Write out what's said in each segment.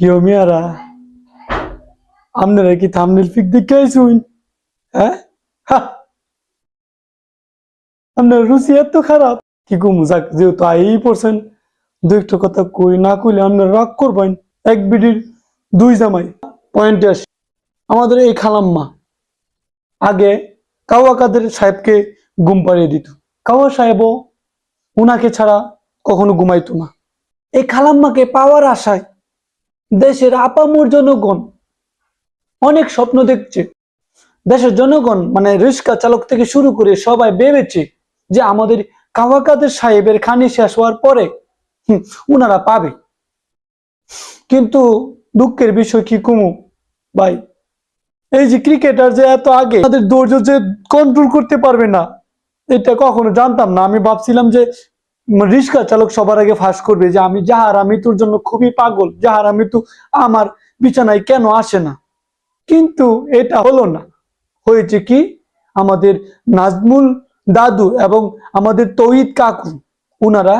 কেউ মেয়ারা আপনারা কি থামনেল পিক দেখে আইসুন? হ্যাঁ? আপনার রুচি এত খারাপ। কি যেহেতু আই পড়ছেন কথা কই না কইলে রাগ করবেন। এক বিডির দুই জামাই। পয়েন্টে আসি। আমাদের এই খালাম্মা আগে কাওয়া কাদের সাহেবকে ঘুম পাড়িয়ে দিত। কাওয়া সাহেবও উনাকে ছাড়া কখনো ঘুমাইতো না। এই খালাম্মাকে পাওয়ার আশায় দেশের আপামর জনগণ অনেক স্বপ্ন দেখছে। দেশের জনগণ মানে রিক্সা চালক থেকে শুরু করে সবাই ভেবেছে যে আমাদের কাওয়াকাদের সাহেবের খানি শেষ হওয়ার পরে উনারা পাবে। কিন্তু দুঃখের বিষয় কি কুমু? ভাই, এই যে ক্রিকেটার যে এত আগে তাদের ধৈর্য যে কন্ট্রোল করতে পারবে না, এটা কখনো জানতাম না। আমি ভাবছিলাম যে রিক্সা চালক সবার আগে ফাঁস করবে যে আমি যাহার আমি তোর জন্য খুবই পাগল। যাহার আমি তো আমার বিছানায় কেন আসে না? কিন্তু এটা হলো না। হয়েছে কি? আমাদের নাজমুল দাদু এবং আমাদের তৌহিদ কাকু, উনারা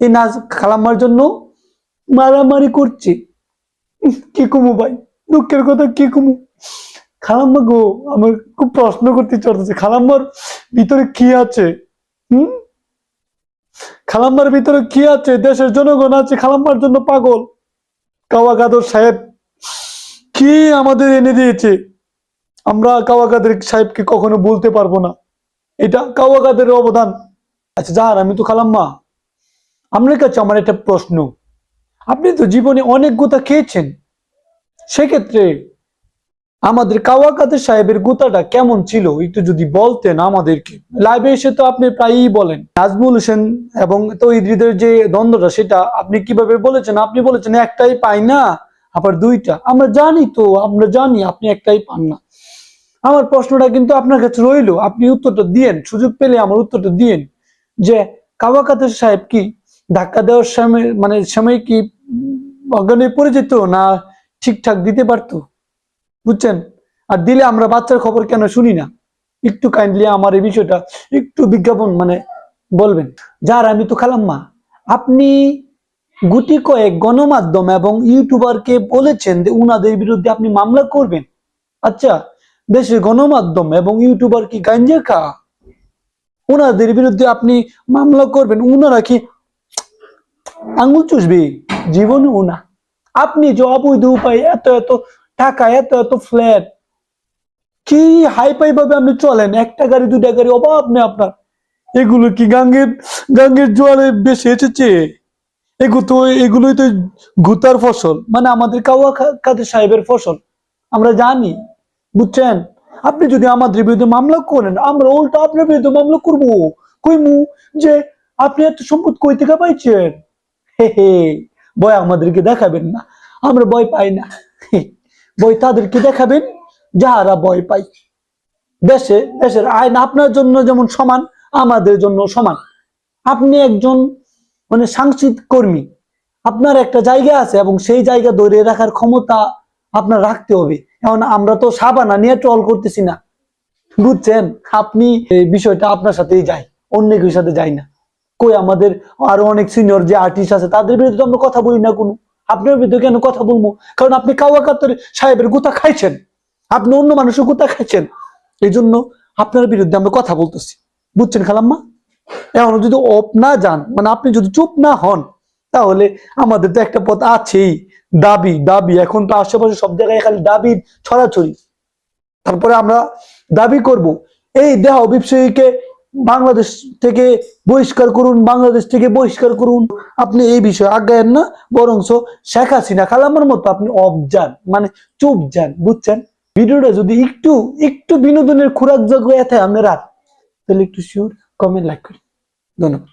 এই নাজ খালাম্মার জন্য মারামারি করছে। কি কুমু ভাই? দুঃখের কথা, কি কুমু? খালাম্মা গো, আমার খুব প্রশ্ন করতে চলতেছে খালাম্মার ভিতরে কি আছে? হুম? খালাম্মার ভিতরে কি আছে? দেশের জনগণ আছে, খালাম্মার জন্য পাগল। কাওয়াকাদর সাহেব কি আমাদের এনে দিয়েছে? আমরা কাওয়াকাদের সাহেবকে কখনো বলতে পারব না। এটা কাওয়াকাদের অবদান। আচ্ছা যার আমি তো খালাম্মা। আপনার কাছে আমার একটা প্রশ্ন। আপনি তো জীবনে অনেক গোতা খেয়েছেন। সেক্ষেত্রে আমাদের কাওয়াকাদের সাহেবের গোতাটা কেমন ছিল, একটু যদি বলতেন আমাদেরকে। লাইভে এসে তো আপনি প্রায়ই বলেন, নাজমুল হোসেন এবং তৈরিদের যে দ্বন্দ্বটা, সেটা আপনি কীভাবে বলেছেন? আপনি বলেছেন, একটাই পাই না, আবার দুইটা। আমরা জানি তো, আমরা জানি আপনি একটাই পান না। আমার প্রশ্নটা কিন্তু আপনার কাছে রইল, আপনি উত্তরটা দিয়েন, সুযোগ পেলে আমার উত্তরটা দিয়েন, যে কাওয়াকাদের সাহেব কি ধাক্কা দেওয়ার সময় মানে সময় কি অজ্ঞানে পড়ে যেত না ঠিকঠাক দিতে পারতো? বুঝছেন? আর দিলে আমরা বাচ্চার খবর কেন শুনি না? একটু কাইন্ডলি আমার এই বিষয়টা একটু বিজ্ঞাপন মানে বলবেন। যার, আমি তো খালাম্মা আপনি গুটি কয়েক গণমাধ্যম এবং ইউটিউবারকে বলেছেন যে উনাদের বিরুদ্ধে আপনি মামলা করবেন। আচ্ছা দেশের গণমাধ্যম এবং ইউটিউবার কি গাঞ্জা খা? উনাদের বিরুদ্ধে আপনি মামলা করবেন। উনারা কি আঙুল চুষবে? জীবনেও না। আপনি যে অবৈধ উপায় এত এত টাকা, এত এত ফ্ল্যাট কি হাই ফাই ভাবে আপনি চলেন? একটা গাড়ি দুটা গাড়ি, অভাব নেই আপনার। এগুলো কি গাঙ্গের গাঙ্গের জোয়ারে বেশি এসেছে? এগুলো তো, এগুলোই তো গুতার ফসল। মানে আমাদের কাওয়া কাদের সাহেবের ফসল? আমরা জানি, বুঝছেন? আপনি যদি আমাদের বিরুদ্ধে মামলা করেন, আমরা উল্টো আপনার বিরুদ্ধে মামলা করব। কইমু যে আপনি এত সম্পদ কই থেকে পাইছেন? হে হে, ভয় আমাদেরকে দেখাবেন না। আমরা ভয় পাই না। ভয় তাদেরকে দেখাবেন, যাহারা ভয় পাই দেশে, দেশের আইন আপনার জন্য যেমন সমান, আমাদের জন্য সমান। আপনি একজন মানে সাংস্কৃতিক কর্মী, আপনার একটা জায়গা আছে এবং সেই জায়গা ধরে রাখার ক্ষমতা আপনার রাখতে হবে। এখন আমরা তো সাবানা নিয়ে ট্রল করতেছি না। বুঝছেন? আপনি এই বিষয়টা আপনার সাথেই যাই অন্য কেউ সাথে যাই না। কই আমাদের আরও অনেক সিনিয়র যে আর্টিস্ট আছে, তাদের বিরুদ্ধে আমরা কথা বলি না কোনো। আপনার বিরুদ্ধে কেন কথা বলব? কারণ আপনি কাওয়াকাত্তর সাহেবের গুতা খাইছেন। আপনি অন্য মানুষের গুতা খাইছেন। এই জন্য আপনার বিরুদ্ধে আমরা কথা বলতেছি। বুঝছেন খালাম্মা? এখন যদি অপ না যান মানে আপনি যদি চুপ না হন, তাহলে আমাদের তো একটা পথ আছেই। দাবি দাবি। এখন তো আশেপাশে সব জায়গায় খালি দাবি ছড়াছড়ি। তারপরে আমরা দাবি করব। এই দেহ ব্যবসায়ীকে বাংলাদেশ থেকে বহিষ্কার করুন, বাংলাদেশ থেকে বহিষ্কার করুন। আপনি এই বিষয়ে আজ্ঞায়েন না বরংস শেখ হাসিনা খালামার মতো আপনি অফ যান মানে চুপ যান, বুঝছেন? ভিডিওটা যদি একটু একটু বিনোদনের খোরাক যোগ্য এতে আপনি রাত। তাহলে একটু শিওর কমেন্ট লাইক করি। ধন্যবাদ।